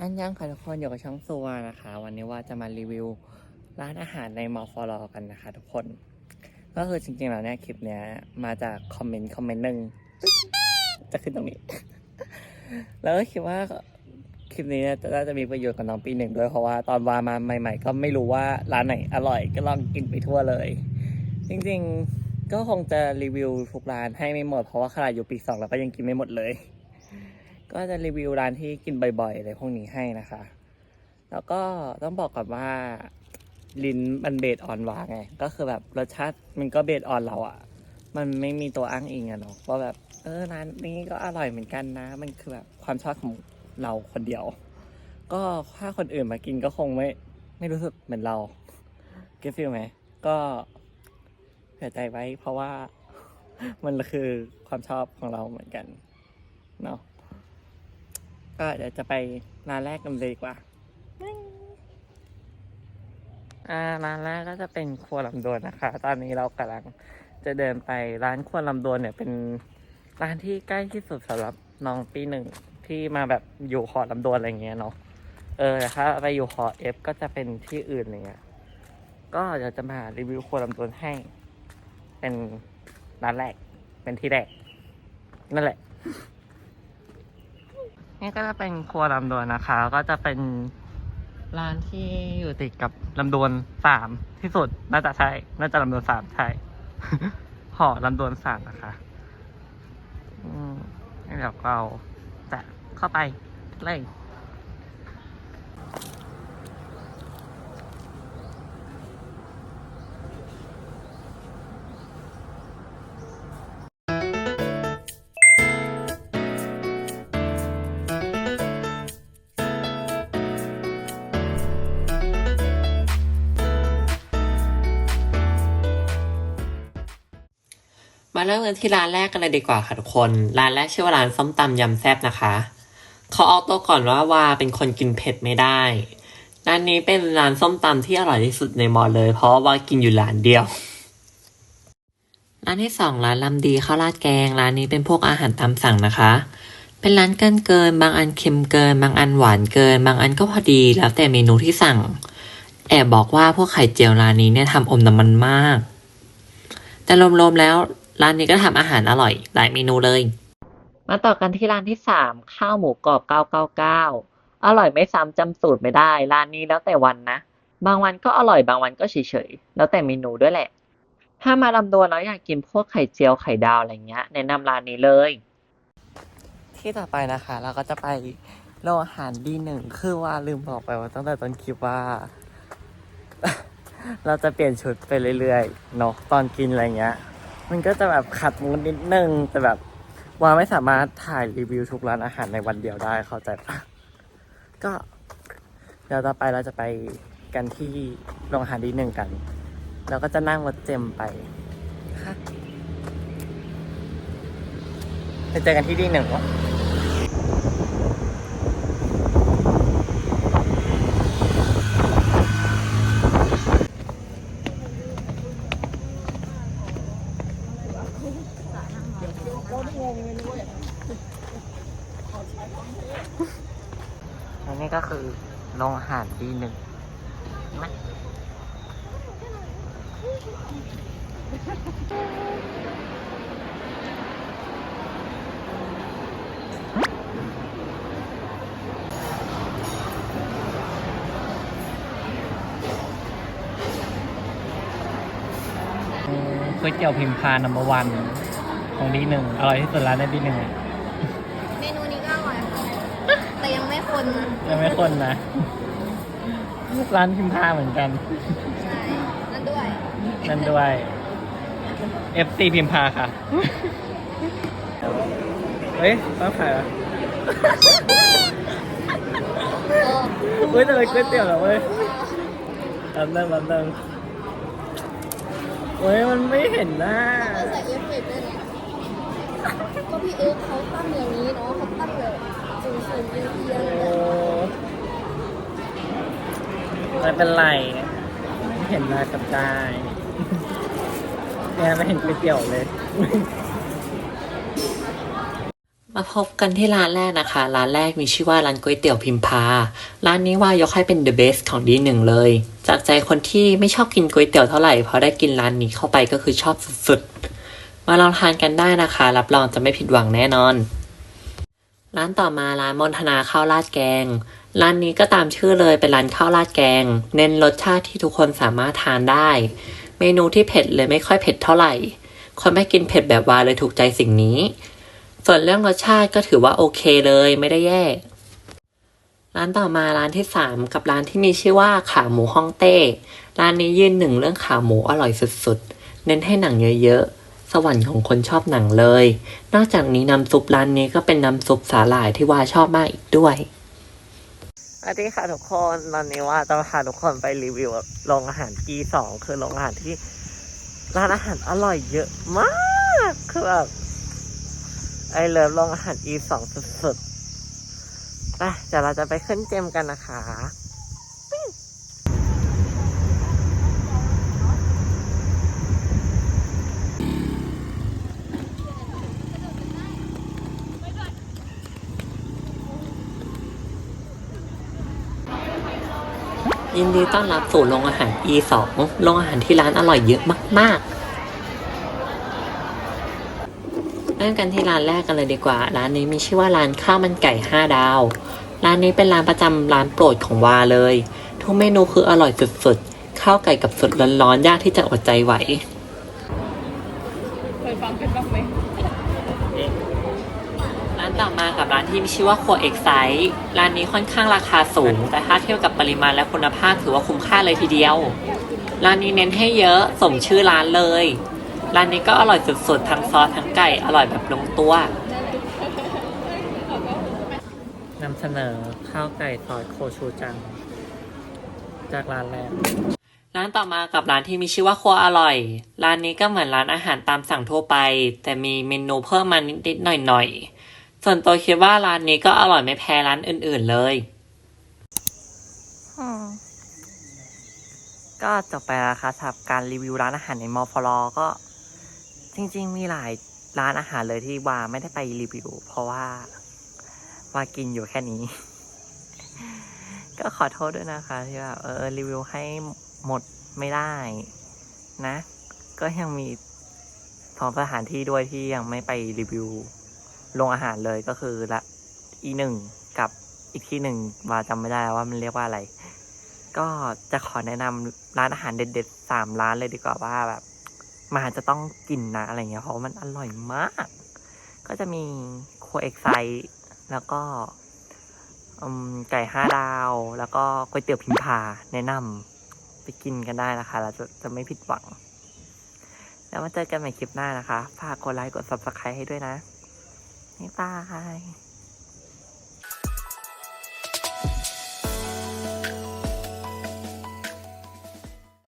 อันยังค่ะทุกคนอยู่กับช่องซัวนะคะ วันนี้ว่าจะมารีวิวร้านอาหารในมอฟอลอกันนะคะทุกคน ก็คือจริงๆแล้วเนี่ยคลิปเนี้ยมาจากคอมเมนต์คอมเมนต์หนึ่งจะขึ้นตรงนี้ แล้วก็คิดว่าคลิปนี้เนี่ยน่าจะมีประโยชน์กับน้องปีหนึ่งด้วยเพราะว่าตอนวามาใหม่ ๆ ก็ไม่รู้ว่าร้านไหนอร่อยก็ลองกินไปทั่วเลย จริงๆก็คงจะรีวิวทุกร้านให้ไม่หมดเพราะว่าขนาดอยู่ปีสองเราก็ยังกินไม่หมดเลย ก็จะรีวิวร้านที่กินบ่อยๆอะไรพวกนี้ให้นะคะ แล้วก็ต้องบอกก่อนว่าลิ้นมันเบสออนวาไง ก็คือแบบรสชาติมันก็เบสออนเราอะ่ะ มันไม่มีตัวอ้างอิงอะเนาะว่าแบบ เออร้านนี้ก็อร่อยเหมือนกันนะ มันคือแบบความชอบของเราคนเดียว ก็ถ้าคนอื่นมากินก็คงไม่ไม่รู้สึกเหมือนเราเก็ตฟิลไหมก็เสียใจไว้เพราะว่ามันคือความชอบของเราเหมือนกันเนาะ ก็เดี๋ยวจะไปร้านแรกกันเลยดีกว่า อ่าร้านแรกก็จะเป็นครัวลำดวนนะคะ ตอนนี้เรากำลังจะเดินไปร้านครัวลำดวนเนี่ยเป็นร้านที่ใกล้ที่สุดสำหรับน้องปีหนึ่งที่มาแบบอยู่หอลำดวนอะไรเงี้ยเนาะ เออถ้าไปอยู่หอเอฟก็จะเป็นที่อื่นอะไรเงี้ย ก็เดี๋ยวจะมารีวิวครัวลำดวนให้ เป็นร้านแรก เป็นที่แรก นั่นแหละ นี่ก็จะเป็นครัวลำดวนนะคะ ก็จะเป็นร้านที่อยู่ติดกับลำดวนสามที่สุดน่าจะใช่น่าจะลำดวนสามใช่ห่อลำดวนสามนะคะอืมเดี๋ยวเราจะเข้าไปเลย มาเริ่มกันที่ร้านแรกกันเลยดีกว่าค่ะทุกคน ร้านแรกชื่อว่าร้านส้มตำยำแซ่บนะคะเขาเอาตัวก่อนว่าวาเป็นคนกินเผ็ดไม่ได้ ร้านนี้เป็นร้านส้มตำที่อร่อยที่สุดในมอเลย เพราะว่ากินอยู่ร้านเดียว ร้านที่สองร้านลำดีข้าวราดแกง ร้านนี้เป็นพวกอาหารตามสั่งนะคะ เป็นร้านเกินเกิน บางอันเค็มเกิน บางอันหวานเกิน บางอันก็พอดีแล้วแต่เมนูที่สั่ง แอบบอกว่าพวกไข่เจียวร้านนี้เนี่ยทำอมน้ำมันมาก แต่รวมๆแล้ว ร้านนี้ก็ทำอาหารอร่อย หลายเมนูเลย มาต่อกันที่ร้านที่สามข้าวหมูกรอบเก้าเก้าเก้าอร่อยไม่ซ้ำจำสูตรไม่ได้ ร้านนี้แล้วแต่วันนะ บางวันก็อร่อยบางวันก็เฉยๆ แล้วแต่เมนูด้วยแหละ ถ้ามาลำดวนแล้วอยากกินพวกไข่เจียวไข่ดาวอะไรเงี้ยแนะนำร้านนี้เลย ที่ต่อไปนะคะ เราก็จะไปโรงอาหารดีหนึ่งคือว่าลืมบอกไปว่าตั้งแต่ต้นคลิปว่า เราจะเปลี่ยนชุดไปเรื่อยๆเนาะตอนกินอะไรเงี้ย มันก็จะแบบขัดมือนิดนึง แต่แบบว่าไม่สามารถถ่ายรีวิวทุกร้านอาหารในวันเดียวได้เข้าใจปะก็เดี๋ยวต่อไปเราจะไปกันที่โรงอาหารดีหนึ่งกัน แล้วก็จะนั่งรถเจมไปค่ะไปเจอกันที่ดีหนึ่งวะ อันนี้ก็คือโรงอาหารดีหนึ่งนะ ก๋วยเตี๋ยวพิมพานัมเบอร์วันของดีหนึ่งอร่อยที่สุดร้านในดีหนึ่งเมนูนี้ก็อร่อยค่ะแต่ยังไม่คนยังไม่คนนะร้านพิมพาเหมือนกันใช่นั่นด้วยนั่นด้วย FC พิมพาค่ะเฮ้ยต้องขายเหรอเออเฮ้ยแต่เป็นก๋วยเตี๋ยวเหรอเว้ยลำเดิงลำเดิง เฮ้ยมันไม่เห็นหน้าก็ใส่เอฟเฟกต์ด้วยเนี่ยก็พี่เอ๊เขาตั้งอย่างนี้เนาะเขาตั้งแบบสูงสูงเอียงเอียงโอ้ไม่เป็นไรไม่เห็นหน้ากับได้เนี่ยไม่เห็นก๋วยเตี๋ยวเลย มาพบกันที่ร้านแรกนะคะ ร้านแรกมีชื่อว่าร้านก๋วยเตี๋ยวพิมพา ร้านนี้ว่ายกให้เป็น the best ของดีหนึ่งเลย จากใจคนที่ไม่ชอบกินก๋วยเตี๋ยวเท่าไหร่พอได้กินร้านนี้เข้าไปก็คือชอบสุดๆ มาลองทานกันได้นะคะ รับรองจะไม่ผิดหวังแน่นอน ร้านต่อมาร้านมนธนาข้าวราดแกง ร้านนี้ก็ตามชื่อเลยเป็นร้านข้าวราดแกง เน้นรสชาติที่ทุกคนสามารถทานได้ เมนูที่เผ็ดเลยไม่ค่อยเผ็ดเท่าไหร่ คนไม่กินเผ็ดแบบวาเลยถูกใจสิ่งนี้ ส่วนเรื่องรสชาติก็ถือว่าโอเคเลยไม่ได้แย่ ร้านต่อมาร้านที่สามกับร้านที่มีชื่อว่าขาหมูฮ่องเต้ ร้านนี้ยืนหนึ่งเรื่องขาหมูอร่อยสุดๆ เน้นให้หนังเยอะๆ สวรรค์ของคนชอบหนังเลย นอกจากนี้น้ำซุปร้านนี้ก็เป็นน้ำซุปสาหร่ายที่ว่าชอบมากอีกด้วยสวัสดีค่ะทุกคนตอนนี้ว่าจะพาทุกคนไปรีวิวโรงอาหารกีสองคือโรงอาหารที่ร้านอาหารอร่อยเยอะมากคือแบบ ไอเลิฟโรงอาหารอีสองสุดๆไปเดี๋ยวเราจะไปขึ้นเจมกันนะคะยินดีต้อนรับสู่โรงอาหาร E2 โรงอาหารที่ร้านอร่อยเยอะมาก ๆ เริ่มกันที่ร้านแรกกันเลยดีกว่า ร้านนี้มีชื่อว่าร้านข้าวมันไก่5ดาว ร้านนี้เป็นร้านประจำร้านโปรดของวาเลย ทุกเมนูคืออร่อยสุดๆ ข้าวไก่กับสดร้อนๆ ยากที่จะอดใจไหวเคยฟังกันบ้างไหมร้านต่อมากับร้านที่มีชื่อว่าครัวเอกไซต์ร้านนี้ค่อนข้างราคาสูง แต่ถ้าเทียบกับปริมาณและคุณภาพถือว่าคุ้มค่าเลยทีเดียว ร้านนี้เน้นให้เยอะสมชื่อร้านเลย ร้านนี้ก็อร่อยสุดๆ ทั้งซอสทั้งไก่ อร่อยแบบลงตัว นำเสนอข้าวไก่ซอสโคชูจัง จากร้านแรก ร้านต่อมากับร้านที่มีชื่อว่าครัวอร่อย ร้านนี้ก็เหมือนร้านอาหารตามสั่งทั่วไป แต่มีเมนูเพิ่มมานิดๆหน่อยๆ ส่วนตัวคิดว่าร้านนี้ก็อร่อยไม่แพ้ร้านอื่นๆเลยก็จบไปแล้วค่ะสำหรับการรีวิวร้านอาหารในมอฟลอก็ จริง ๆ มีหลายร้านอาหารเลยที่ว่าไม่ได้ไปรีวิว เพราะว่าว่ากินอยู่แค่นี้ ก็ขอโทษด้วยนะคะ ที่แบบเออรีวิวให้หมดไม่ได้นะ ก็ยังมีสองสถานที่ด้วยที่ยังไม่ไปรีวิวโรงอาหารเลยก็คือละอีหนึ่งกับอีกที่หนึ่งว่าจำไม่ได้แล้วว่ามันเรียกว่าอะไร ก็จะขอแนะนำร้านอาหารเด็ดๆสามร้านเลยดีกว่าว่าแบบ มาจะต้องกินนะอะไรเงี้ยเพราะมันอร่อยมาก ก็จะมีโคเอ็กไซแล้วก็ไก่ห้าดาว แล้วก็ก๋วยเตี๋ยวพิมพาแนะนำไปกินกันได้นะคะแล้วจะจะไม่ผิดหวัง แล้วมาเจอกันใหม่คลิปหน้านะคะ ฝากกดไลค์กด subscribe ให้ด้วยนะบ๊ายบาย